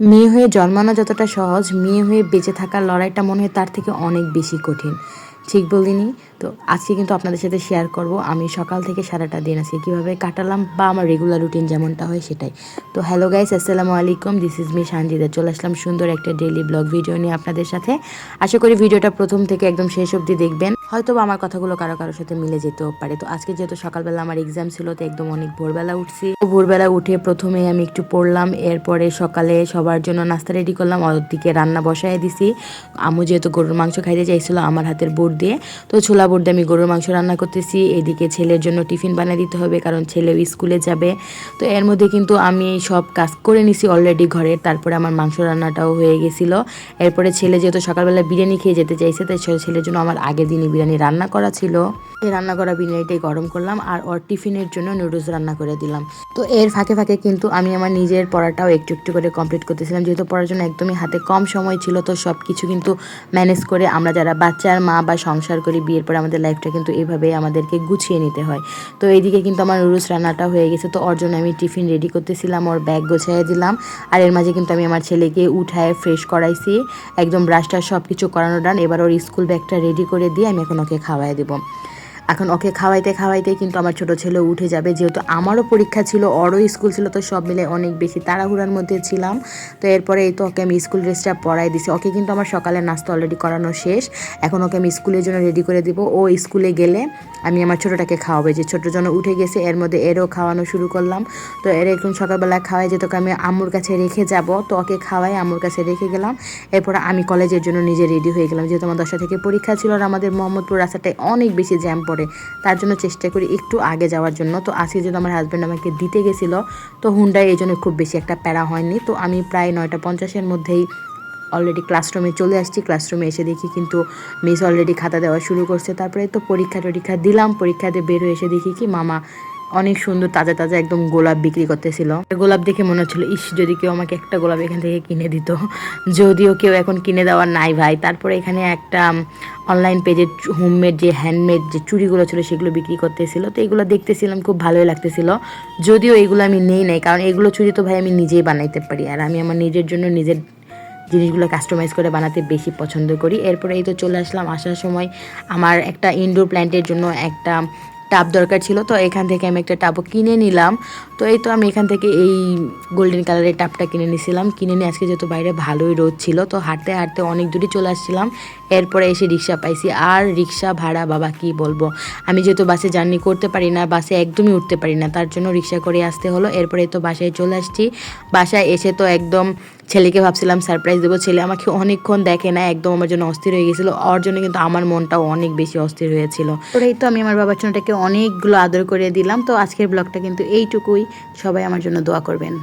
মেয়ে হয়ে জন্মানো যতটা সহজ, মেয়ে হয়ে বেঁচে থাকার লড়াইটা মনে হয় তার থেকে অনেক বেশি কঠিন। ঠিক বলিনি? তো আজকে কিন্তু আপনাদের সাথে শেয়ার করব। আমি সকাল থেকে সারাটা দিন আজকে কীভাবে কাটালাম বা আমার রেগুলার রুটিন যেমনটা হয় সেটাই। তো হ্যালো গাইস আসসালামু আলাইকুম। দিস ইজ মি সানজিদা চলে আসলাম সুন্দর একটা ডেইলি ব্লগ ভিডিও নিয়ে আপনাদের সাথে। আশা করি ভিডিওটা প্রথম থেকে একদম শেষ অবধি দেখবেন। হয়তো বা আমার কথাগুলো কারও কারোর সাথে মিলে যেতেও পারে। তো আজকে যেহেতু সকালবেলা আমার এক্সাম ছিল, তো একদম অনেক ভোরবেলা উঠছি। ভোরবেলা উঠে প্রথমে আমি একটু পড়লাম, এরপরে সকালে সবার জন্য নাস্তা রেডি করলাম ওদিকে রান্না বসায় দিছি। আম্মু যেহেতু গরুর মাংস খাইতে চাইছিল আমার হাতের বোট দিয়ে, তো ছোলা বোট দিয়ে আমি গরুর মাংস রান্না করতেছি। এদিকে ছেলের জন্য টিফিন বানিয়ে দিতে হবে, কারণ ছেলেও স্কুলে যাবে। তো এর মধ্যে কিন্তু আমি সব কাজ করে নিছি অলরেডি ঘরে। তারপরে আমার মাংস রান্নাটাও হয়ে গেছিল। এরপরে ছেলে যেহেতু সকালবেলা বিরিয়ানি খেয়ে যেতে চাইছে, তাই ছেলের জন্য আমার আগের দিনই বিরিয়ানি রান্না করা ছিল। এই রান্না করা বিরিয়ানিটাই গরম করলাম আর ওর টিফিনের জন্য নুডলস রান্না করে দিলাম। তো এর ফাঁকে ফাঁকে কিন্তু আমি আমার নিজের পড়াটাও একটু একটু করে কমপ্লিট করতেছিলাম। যেহেতু পড়ার জন্য একদমই হাতে কম সময় ছিল, তো সব কিছু কিন্তু ম্যানেজ করে আমরা যারা বাচ্চার মা বা সংসার করি, বিয়ের পরে আমাদের লাইফটা কিন্তু এভাবে আমাদেরকে গুছিয়ে নিতে হয়। তো এইদিকে কিন্তু আমার নুডলস রান্নাটা হয়ে গেছে। তো ওর জন্য আমি টিফিন রেডি করতেছিলাম, ওর ব্যাগ গোছায় দিলাম। আর এর মাঝে কিন্তু আমি আমার ছেলেকে উঠায় ফ্রেশ করাইছি। একদম ব্রাশটা সব কিছু করানো ডান এবার ওর স্কুল ব্যাগটা রেডি করে দিয়ে আমি এখন ওকে খাওয়াই দেবো। এখন ওকে খাওয়াইতে খাওয়াইতে কিন্তু আমার ছোট ছেলে উঠে যাবে। যেহেতু আমারও পরীক্ষা ছিল, ওরও স্কুল ছিল, তো সব মিলে অনেক বেশি তাড়াহুড়ার মধ্যে ছিলাম। তো এরপরে এই তো ওকে আমি স্কুল ড্রেসটা পরাই দিছি। ওকে কিন্তু আমার সকালে নাস্তা অলরেডি করানো শেষ। এখন ওকে আমি স্কুলের জন্য রেডি করে দিব। ও স্কুলে গেলে আমি আমার ছোটোটাকে খাওয়াবো। যে ছোটোর জন্য উঠে গেছে, এর মধ্যে এরও খাওয়ানো শুরু করলাম। তো এর এখন সকালবেলা খাওয়াই যে তোকে আমি আম্মুর কাছে রেখে যাব, তো ওকে খাওয়াই আম্মুর কাছে রেখে গেলাম। এরপরে আমি কলেজের জন্য নিজে রেডি হয়ে গেলাম। যেহেতু আমার দশটা থেকে পরীক্ষা ছিল আর আমাদের মোহাম্মদপুর রাস্তাটায় অনেক বেশি জ্যাম পড়ে তার জন্য চেষ্টা করি একটু আগে যাওয়ার জন্য। তো আজকে যেহেতু আমার হাজব্যান্ড আমাকে দিতে গেছিল, তো হুন্ডায় এই জন্য খুব বেশি একটা প্যারা হয়নি। তো আমি প্রায় নয়টা পঞ্চাশের মধ্যেই অলরেডি ক্লাসরুমে চলে আসছি। ক্লাসরুমে এসে দেখি কিন্তু মিস অলরেডি খাতা দেওয়া শুরু করছে। তারপরে তো পরীক্ষা টরীক্ষা দিলাম। পরীক্ষাতে বের হয়ে এসে দেখি কি মামা অনেক সুন্দর তাজা তাজা একদম গোলাপ বিক্রি করতেছিল। গোলাপ দেখে মনে হচ্ছিল, ইস, যদি কেউ আমাকে একটা গোলাপ এখান থেকে কিনে দিত। যদিও কেউ এখন কিনে দেওয়ার নাই ভাই। তারপরে এখানে একটা অনলাইন পেজে হোমমেড যে হ্যান্ডমেড যে চুড়িগুলো ছিল সেগুলো বিক্রি করতেছিল। তো এগুলো দেখতেছিলাম, খুব ভালোই লাগতেছিল। যদিও এগুলো আমি নেই নাই, কারণ এগুলো চুড়ি তো ভাই আমি নিজেই বানাইতে পারি। আর আমি আমার নিজের জন্য নিজের জিনিসগুলো কাস্টমাইজ করে বানাতে বেশি পছন্দ করি। এরপরে এই তো চলে আসলাম, আসার সময় আমার একটা ইনডোর প্ল্যান্টের জন্য একটা টাব দরকার ছিল, তো এখান থেকে আমি একটা টাবও কিনে নিলাম। তো এই তো আমি এখান থেকে এই গোল্ডেন কালারের টাবটা কিনে নিয়েছিলাম কিনে নিয়ে আজকে যেহেতু বাইরে ভালোই রোদ ছিল, তো হাঁটতে হাঁটতে অনেক দূরই চলে আসছিলাম। এরপরে এসে রিক্সা পাইছি। আর রিক্সা ভাড়া, বাবা, কি বলব? আমি যেহেতু বাসে জার্নি করতে পারি না, বাসে একদমই উঠতে পারি না, তার জন্য রিক্সা করে আসতে হলো। এরপরে তো বাসায় চলে আসছি। বাসায় এসে তো একদম ছেলেকে ভাবছিলাম সারপ্রাইজ দেবো। ছেলে আমাকে অনেকক্ষণ দেখে না, একদম আমার জন্য অস্থির হয়ে গেছিল। ওর জন্য কিন্তু আমার মনটাও অনেক বেশি অস্থির হয়েছিল। ওটাই তো আমি আমার বাবার জন্যটাকে অনেকগুলো আদর করে দিলাম। তো আজকের ব্লগটা কিন্তু এইটুকুই। সবাই আমার জন্য দোয়া করবেন।